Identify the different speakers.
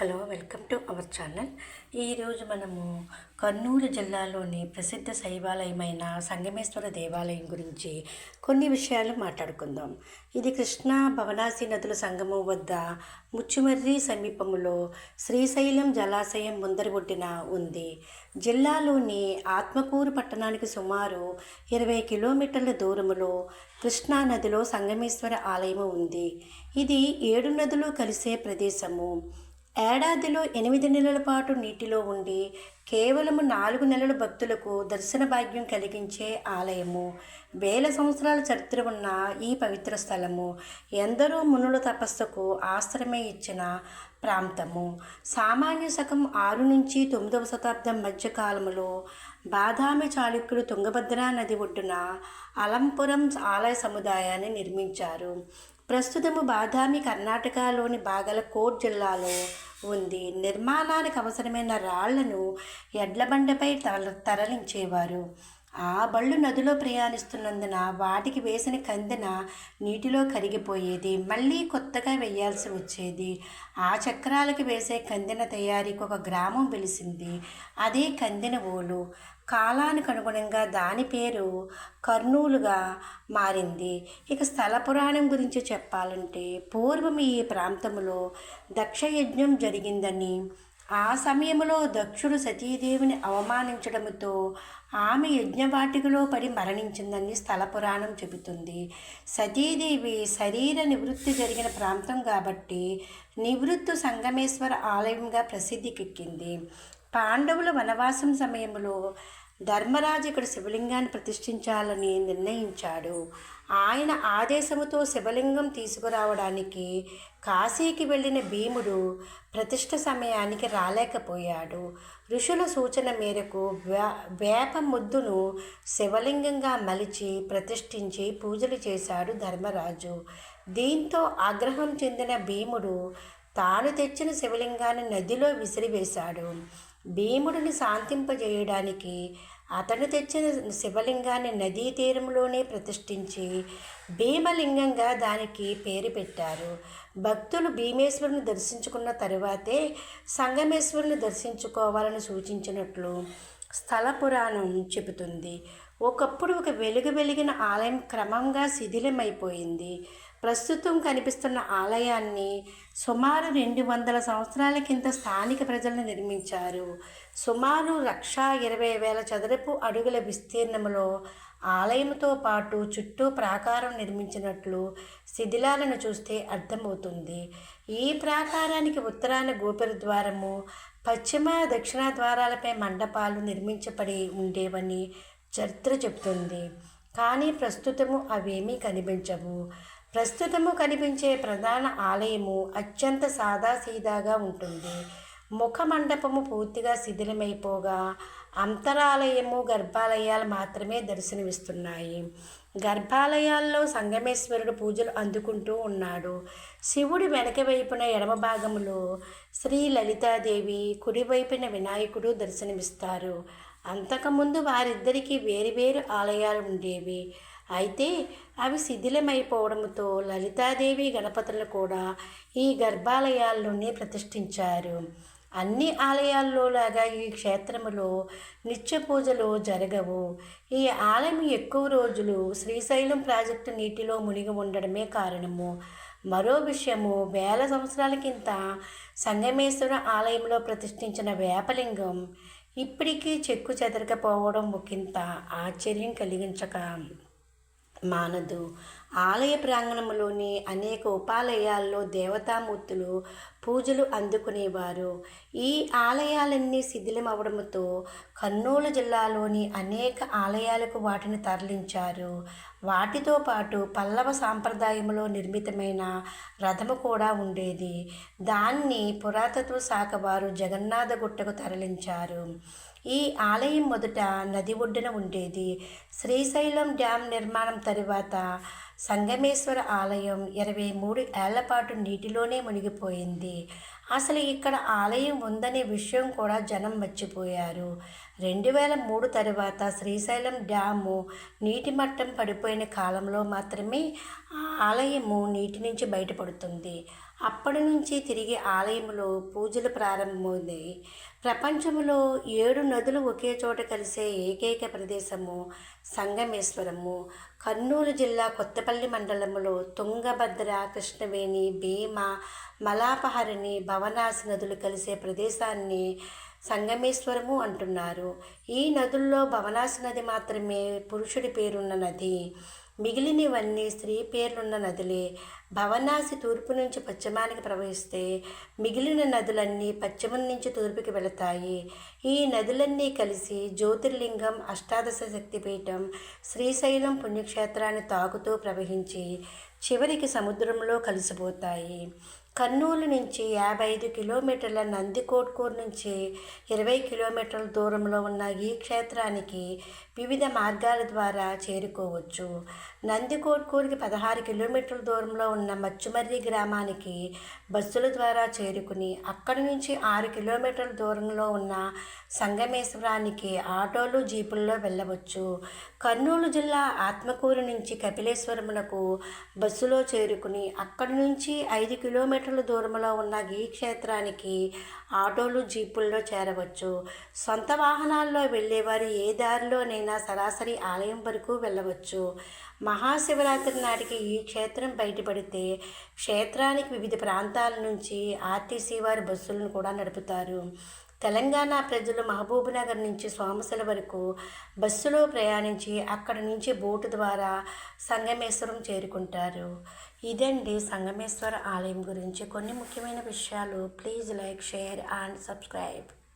Speaker 1: Hello welcome to our channel. ఈరోజు మనము కర్నూలు జిల్లాలోని ప్రసిద్ధ శైవాలయమైన సంగమేశ్వర దేవాలయం గురించి కొన్ని విషయాలు మాట్లాడుకుందాం. ఇది కృష్ణా భవనాసి నదుల సంగమం వద్ద ముచ్చుమర్రి సమీపంలో శ్రీశైలం జలాశయం ముందరి ఉంది. జిల్లాలోని ఆత్మకూరు పట్టణానికి సుమారు ఇరవై కిలోమీటర్ల దూరంలో కృష్ణా నదిలో సంగమేశ్వర ఆలయం ఉంది. ఇది ఏడు నదులు కలిసే ప్రదేశము. ఏడాదిలో ఎనిమిది నెలల పాటు నీటిలో ఉండి కేవలము నాలుగు నెలల భక్తులకు దర్శన భాగ్యం కలిగించే ఆలయము. వేల సంవత్సరాల చరిత్ర ఉన్న ఈ పవిత్ర స్థలము ఎందరో మునుల తపస్సుకు ఆశ్రమే ఇచ్చిన ప్రాంతము. సామాన్య శకం ఆరు నుంచి తొమ్మిదవ శతాబ్దం మధ్యకాలంలో బాదామి చాళుక్యులు తుంగభద్రా నది ఒడ్డున అలంపురం ఆలయ సముదాయాన్ని నిర్మించారు. ప్రస్తుతము బాదామి కర్ణాటకలోని బాగలకోట్ జిల్లాలో ఉంది. నిర్మాణానికి అవసరమైన రాళ్ళను ఎడ్ల బండపై తర తరలించేవారు. ఆ బళ్ళు నదిలో ప్రయాణిస్తున్నందున వాటికి వేసిన కందెన నీటిలో కరిగిపోయేది మళ్ళీ కొత్తగా వేయాల్సి వచ్చేది. ఆ చక్రాలకి వేసే కందెన తయారీకి ఒక గ్రామం వెలిసింది. అదే కందెన ఓలు. కాలానికి అనుగుణంగా దాని పేరు కర్నూలుగా మారింది. ఇక స్థల పురాణం గురించి చెప్పాలంటే పూర్వం ఈ ప్రాంతంలో దక్షయజ్ఞం జరిగిందని ఆ సమయంలో దక్షుడు సతీదేవిని అవమానించడంతో ఆమె యజ్ఞవాటికలో పడి మరణించిందని స్థల పురాణం చెబుతుంది. సతీదేవి శరీర నివృత్తి జరిగిన ప్రాంతం కాబట్టి నివృత్తు సంగమేశ్వర ఆలయంగా ప్రసిద్ధికెక్కింది. పాండవుల వనవాసం సమయంలో ధర్మరాజు ఇక్కడ శివలింగాన్ని ప్రతిష్ఠించాలని నిర్ణయించాడు. ఆయన ఆదేశముతో శివలింగం తీసుకురావడానికి కాశీకి వెళ్ళిన భీముడు ప్రతిష్ఠ సమయానికి రాలేకపోయాడు. ఋషుల సూచన మేరకు వే వేప ముద్దును శివలింగంగా మలిచి ప్రతిష్ఠించి పూజలు చేశాడు ధర్మరాజు. దీంతో ఆగ్రహం చెందిన భీముడు తాను తెచ్చిన శివలింగాన్ని నదిలో విసిరివేశాడు. భీముడిని శాంతింపజేయడానికి అతను తెచ్చిన శివలింగాన్ని నదీ తీరంలోనే ప్రతిష్ఠించి భీమలింగంగా దానికి పేరు పెట్టారు. భక్తులు భీమేశ్వరుని దర్శించుకున్న తరువాతే సంగమేశ్వరుని దర్శించుకోవాలని సూచించినట్లు స్థల పురాణం చెబుతుంది. ఒకప్పుడు ఒక వెలుగు వెలిగిన ఆలయం క్రమంగా శిథిలమైపోయింది. ప్రస్తుతం కనిపిస్తున్న ఆలయాన్ని సుమారు రెండు వందల సంవత్సరాల కింద స్థానిక ప్రజలు నిర్మించారు. సుమారు లక్షా ఇరవై వేల చదరపు అడుగుల విస్తీర్ణంలో ఆలయంతో పాటు చుట్టూ ప్రాకారం నిర్మించినట్లు శిథిలాలను చూస్తే అర్థమవుతుంది. ఈ ప్రాకారానికి ఉత్తరాన గోపుర ద్వారము పశ్చిమ దక్షిణ ద్వారాలపై మండపాలు నిర్మించబడి ఉండేవని చరిత్ర చెబుతుంది. కానీ ప్రస్తుతము అవేమీ కనిపించవు. ప్రస్తుతము కనిపించే ప్రధాన ఆలయము అత్యంత సాదాసీదాగా ఉంటుంది. ముఖ మండపము పూర్తిగా శిథిలమైపోగా అంతరాలయము గర్భాలయాలు మాత్రమే దర్శనమిస్తున్నాయి. గర్భాలయాల్లో సంగమేశ్వరుడు పూజలు అందుకుంటూ ఉన్నాడు. శివుడి వెనక వైపున ఎడమ భాగంలో శ్రీ లలితాదేవి కుడివైపున వినాయకుడు దర్శనమిస్తారు. అంతకుముందు వారిద్దరికీ వేరువేరు ఆలయాలు ఉండేవి. అయితే అవి శిథిలమైపోవడంతో లలితాదేవి గణపతులను కూడా ఈ గర్భాలయాల్లోనే ప్రతిష్ఠించారు. అన్ని ఆలయాల్లో లాగా ఈ క్షేత్రములో నిత్య పూజలు జరగవు. ఈ ఆలయం ఎక్కువ రోజులు శ్రీశైలం ప్రాజెక్టు నీటిలో మునిగి ఉండడమే కారణము. మరో విషయము వేల సంవత్సరాల కింద సంగమేశ్వర ఆలయంలో ప్రతిష్ఠించిన వేపలింగం ఇప్పటికీ చెక్కు చెదరకపోవడం ఒకంత ఆశ్చర్యం కలిగించక మానదు. ఆలయ ప్రాంగణంలోని అనేక ఉపాలయాల్లో దేవతామూర్తులు పూజలు అందుకునేవారు. ఈ ఆలయాలన్నీ శిథిలం అవడంతో కర్నూలు జిల్లాలోని అనేక ఆలయాలకు వాటిని తరలించారు. వాటితో పాటు పల్లవ సాంప్రదాయంలో నిర్మితమైన రథము కూడా ఉండేది. దాన్ని పురాతత్వ శాఖ వారు జగన్నాథ గుట్టకు తరలించారు. ఈ ఆలయం మొదట నది ఒడ్డున ఉండేది. శ్రీశైలం డ్యాం నిర్మాణం తరువాత సంగమేశ్వర ఆలయం ఇరవై మూడు ఏళ్ళ పాటు నీటిలోనే మునిగిపోయింది. అసలు ఇక్కడ ఆలయం ఉందనే విషయం కూడా జనం మర్చిపోయారు. రెండు వేల మూడు తర్వాత శ్రీశైలం డ్యాము నీటి మట్టం పడిపోయిన కాలంలో మాత్రమే ఆ ఆలయము నీటి నుంచి బయటపడుతుంది. అప్పటి నుంచి తిరిగి ఆలయంలో పూజలు ప్రారంభమైంది ప్రపంచంలో ఏడు నదులు ఒకే చోట కలిసే ఏకైక ప్రదేశము సంగమేశ్వరము. కర్నూలు జిల్లా కొత్తపల్లి మండలంలో తుంగభద్ర కృష్ణవేణి భీమ మలాపహరిణి భవనాసి నదులు కలిసే ప్రదేశాన్ని సంగమేశ్వరము అంటున్నారు. ఈ నదుల్లో భవనాసి నది మాత్రమే పురుషుడి పేరున్న నది. మిగిలినవన్నీ స్త్రీ పేర్లున్న నదులే. భవనాసి తూర్పు నుంచి పశ్చిమానికి ప్రవహిస్తే మిగిలిన నదులన్నీ పశ్చిమం నుంచి తూర్పుకి వెళతాయి. ఈ నదులన్నీ కలిసి జ్యోతిర్లింగం అష్టాదశ శక్తిపీఠం శ్రీశైలం పుణ్యక్షేత్రాన్ని తాకుతూ ప్రవహించి చివరికి సముద్రంలో కలిసిపోతాయి. కర్నూలు నుంచి యాభై ఐదు కిలోమీటర్ల నందికోట్కూరు నుంచి ఇరవై కిలోమీటర్ల దూరంలో ఉన్న ఈ క్షేత్రానికి వివిధ మార్గాల ద్వారా చేరుకోవచ్చు. నందికోట్కూరుకి పదహారు కిలోమీటర్ల దూరంలో ఉన్న మచ్చుమర్రి గ్రామానికి బస్సుల ద్వారా చేరుకుని అక్కడి నుంచి ఆరు కిలోమీటర్ల దూరంలో ఉన్న సంగమేశ్వరానికి ఆటోలు జీపుల్లో వెళ్ళవచ్చు. కర్నూలు జిల్లా ఆత్మకూరు నుంచి కపిలేశ్వరమునకు బస్సులో చేరుకుని అక్కడి నుంచి ఐదు కిలోమీటర్ల దూరంలో ఉన్న ఈ క్షేత్రానికి ఆటోలు జీపుల్లో చేరవచ్చు. సొంత వాహనాల్లో వెళ్ళేవారు ఏ దారిలోనైనా సరాసరి ఆలయం వరకు వెళ్ళవచ్చు. మహాశివరాత్రి నాటికి ఈ క్షేత్రం బయటపడితే క్షేత్రానికి వివిధ ప్రాంతాల నుంచి ఆర్టీసీ వారి బస్సులను కూడా నడుపుతారు. తెలంగాణ ప్రజలు మహబూబ్నగర్ నుంచి సోమశిల వరకు బస్సులో ప్రయాణించి అక్కడి నుంచి బోటు ద్వారా సంగమేశ్వరం చేరుకుంటారు. ఇదండి సంగమేశ్వర ఆలయం గురించి. కొన్ని ముఖ్యమైన విషయాలు please like share and subscribe.